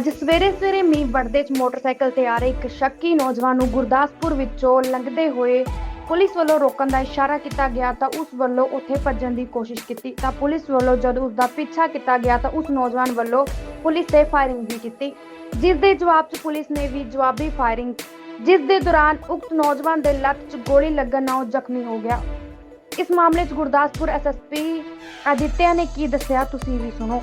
ਅੱਜ ਸਵੇਰੇ ਸਵੇਰੇ ਮੀਂਹ ਵੜਦੇ ਚ ਮੋਟਰਸਾਈਕਲ ਤੇ ਆ ਰਹੇ ਇੱਕ ਸ਼ੱਕੀ ਨੌਜਵਾਨ ਨੂੰ ਗੁਰਦਾਸਪੁਰ ਵਿੱਚੋਂ ਲੰਘਦੇ ਹੋਏ ਪੁਲਿਸ ਵੱਲੋਂ ਰੋਕਣ ਦਾ ਇਸ਼ਾਰਾ ਕੀਤਾ ਗਿਆ ਤਾਂ ਉਸ ਵੱਲੋਂ ਉੱਥੇ ਭੱਜਣ ਦੀ ਕੋਸ਼ਿਸ਼ ਕੀਤੀ। ਤਾਂ ਪੁਲਿਸ ਵੱਲੋਂ ਜਦੋਂ ਉਸ ਦਾ ਪਿੱਛਾ ਕੀਤਾ ਗਿਆ ਤਾਂ ਉਸ ਨੌਜਵਾਨ ਵੱਲੋਂ ਪੁਲਿਸ ਤੇ ਫਾਇਰਿੰਗ ਵੀ ਕੀਤੀ। ਜਿਸ ਦੇ ਜਵਾਬ 'ਚ ਪੁਲਿਸ ਨੇ ਵੀ ਜਵਾਬੀ ਫਾਇਰਿੰਗ ਜਿਸ ਦੇ ਦੌਰਾਨ ਉਕਤ ਨੌਜਵਾਨ ਦੇ ਲੱਤ 'ਚ ਗੋਲੀ ਲੱਗਣ ਨਾਲ ਉਹ ਜ਼ਖਮੀ ਹੋ ਗਿਆ। ਇਸ ਮਾਮਲੇ 'ਚ ਗੁਰਦਾਸਪੁਰ ਐਸਐਸਪੀ ਆਦਿਤਿਆ ਨੇ ਕੀ ਦੱਸਿਆ, ਤੁਸੀਂ ਵੀ ਸੁਣੋ।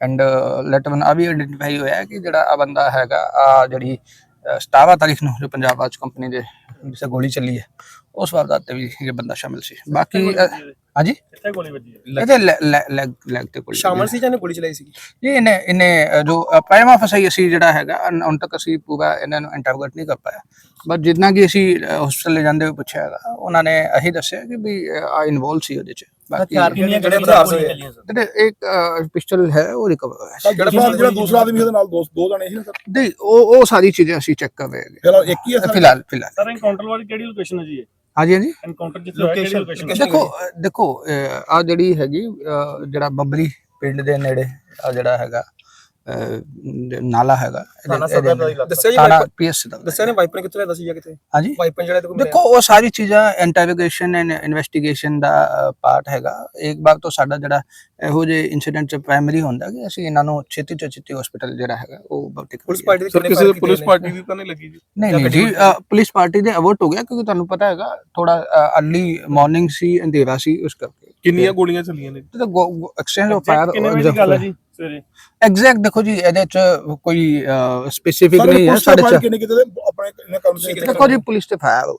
ਐਂਡ ਲੈਟਰ ਵਨ ਆ ਵੀ ਆਇਡੈਂਟੀਫਾਈ ਹੋਇਆ ਕਿ ਜਿਹੜਾ ਆ ਬੰਦਾ ਹੈਗਾ ਆ ਜਿਹੜੀ ਅਹ, 17 ਤਾਰੀਖ ਨੂੰ ਜੋ ਪੰਜਾਬ ਆਜ ਕੰਪਨੀ ਦੇ ਜਿਸੇ ਗੋਲੀ ਚੱਲੀ ਹੈ ਉਸ ਵਾਰਦਾਤ ਤੇ ਵੀ ਇਹ ਬੰਦਾ ਸ਼ਾਮਿਲ ਸੀ। ਬਾਕੀ ਹਾਂਜੀ? ਕਿੱਥੇ ਗੋਲੀ ਵੱਜੀ ਇਹਦੇ ਲੈਗ ਲੈਗ ਤੇ ਗੋਲੀ ਸ਼ਾਮਲ ਸੀ ਜਾਂ ਨੇ ਗੋਲੀ ਚਲਾਈ ਸੀ ਜੀ ਇਹਨੇ ਇਹਨੇ ਜੋ ਪ੍ਰਾਈਮਾ ਫਸਾਈ ਅਸੀਂ ਜਿਹੜਾ ਹੈਗਾ ਹੁਣ ਤੱਕ ਅਸੀਂ ਪੂਰਾ ਇਹਨਾਂ ਨੂੰ ਇੰਟਰੋਗੇਟ ਨਹੀਂ ਕਰ ਪਾਇਆ। ਬਟ ਜਿੰਨਾ ਕਿ ਅਸੀਂ ਹਸਪੀਟਲ ਲੈ ਜਾਂਦੇ ਹੋਏ ਪੁੱਛਿਆ ਹੈਗਾ ਉਹਨਾਂ ਨੇ ਇਹੀ ਦੱਸਿਆ ਕਿ ਵੀ ਆ ਇਨਵੋਲਵ ਸੀ ਉਹਦੇ ਚ। ਬਾਕੀ ਕਿੰਨੀਆਂ ਜਿਹੜੇ ਬਦਾਰ ਹੋਏ ਜਿਹੜੇ ਇੱਕ ਪਿਸਟਲ ਹੈ ਉਹ ਰਿਕਵਰ ਹੋਇਆ ਸੀ। ਜਿਹੜਾ ਬਾਅਦ ਜਿਹੜਾ ਦੂਸਰਾ ਆਦਮੀ ਉਹਦੇ ਨਾਲ ਦੋ ਦੋ ਜਣੇ ਸੀ ਨਾ ਸਰ? ਨਹੀਂ ਉਹ ਉਹ ਸਾਰੀ ਚੀਜ਼ਾਂ ਅਸੀਂ ਚੈੱਕ ਕਰ ਰਹੇ ਹੈਗੇ ਫਿਲਹਾਲ ਇੱਕ ਹੀ ਹੈ ਸਰ? ਫਿਲਹਾਲ ਫਿਲਹਾਲ। ਸਰ ਐਨਕਾਊਂਟਰ ਵਾਲੀ ਕਿਹੜੀ ਲੋਕੇਸ਼ਨ ਹੈ ਜੀ ਇਹ? ਹਾਂਜੀ ਹਾਂਜੀ। ਐਨਕਾਊਂਟਰ ਜਿੱਥੇ ਹੋਇਆ ਕਿਹੜੀ ਲੋਕੇਸ਼ਨ ਦੇਖੋ ਦੇਖੋ ਆ ਜਿਹੜੀ ਹੈਗੀ ਜਿਹੜਾ ਬੱਬਰੀ ਪਿੰਡ ਦੇ ਨੇੜੇ ਆ ਜਿਹੜਾ ਹੈਗਾ ਨਾਲਾ ਹੈਗਾ। ਹੀ। ਦੱਸਿਆ ਜੀ ਵਾਈਪਰ- ਪੀਐਸ ਦਾ। ਦੱਸਿਆ ਨੇ ਵਾਈਪਰ ਕਿੱਥੇ ਲੈਦਾ ਸੀ ਜਾਂ ਕਿਤੇ ਹਾਂਜੀ। ਵਾਈਪਰ ਜਿਹੜਾ ਤੇ ਦੇਖੋ ਉਹ ਸਾਰੀ ਚੀਜ਼ਾਂ ਇੰਟਰੋਗੇਸ਼ਨ ਐਂਡ ਇਨਵੈਸਟੀਗੇਸ਼ਨ ਦਾ ਪਾਰਟ ਹੈਗਾ। ਇੱਕ ਵਾਰ ਤੋਂ ਸਾਡਾ ਜਿਹੜਾ ਇਹੋ ਜਿਹੇ ਇਨਸੀਡੈਂਟ ਚ ਪ੍ਰਾਇਮਰੀ ਹੁੰਦਾ ਕਿ ਅਸੀਂ ਇਹਨਾਂ ਨੂੰ ਛੇਤੀ ਤੋਂ ਛੇਤੀ ਹਸਪੀਟਲ ਜਿਹੜਾ ਹੈਗਾ ਉਹ ਭਰਤੀ ਪੁਲਿਸ। ਪਾਰਟੀ ਦੇ ਕਿੰਨੇ ਫਾਇਰ ਪੁਲਿਸ ਪਾਰਟੀ ਦੀ ਤਾਂ ਨਹੀਂ ਲੱਗੀ ਜੀ। ਨਹੀਂ ਨਹੀਂ ਜੀ ਪੁਲਿਸ ਪਾਰਟੀ ਦੇ ਅਵਰਟ ਹੋ ਗਿਆ ਕਿਉਂਕਿ ਤੁਹਾਨੂੰ ਪਤਾ ਹੈਗਾ ਥੋੜਾ ਅਰਲੀ ਮਾਰਨਿੰਗ ਸੀ ਅੰਧੇਰਾ ਸੀ ਉਸ ਕਰਕੇ। ਕਿੰਨੀਆਂ ਗੋਲੀਆਂ ਚੱਲੀਆਂ ਨੇ? ਤੇ ਐਕਸਚੇਂਜ ਆਫ ਫਾਇਰ ਕਿੰਨੇ ਵਜੇ ਹੈ ਜੀ ਐਗਜ਼ੈਕਟ ਦੇਖੋ ਜੀ ਇਹਦੇ ਚ ਕੋਈ ਸਪੈਸੀਫਿਕ ਨਹੀਂ ਹੈ ਸਾਡੇ ਚ ਕਿੰਨੇ ਕਿਤੇ ਆਪਣੇ ਇਹਨੇ ਕੰਮ ਸੀ ਦੇਖੋ ਜੀ ਪੁਲਿਸ ਤੇ ਫਾਇਰ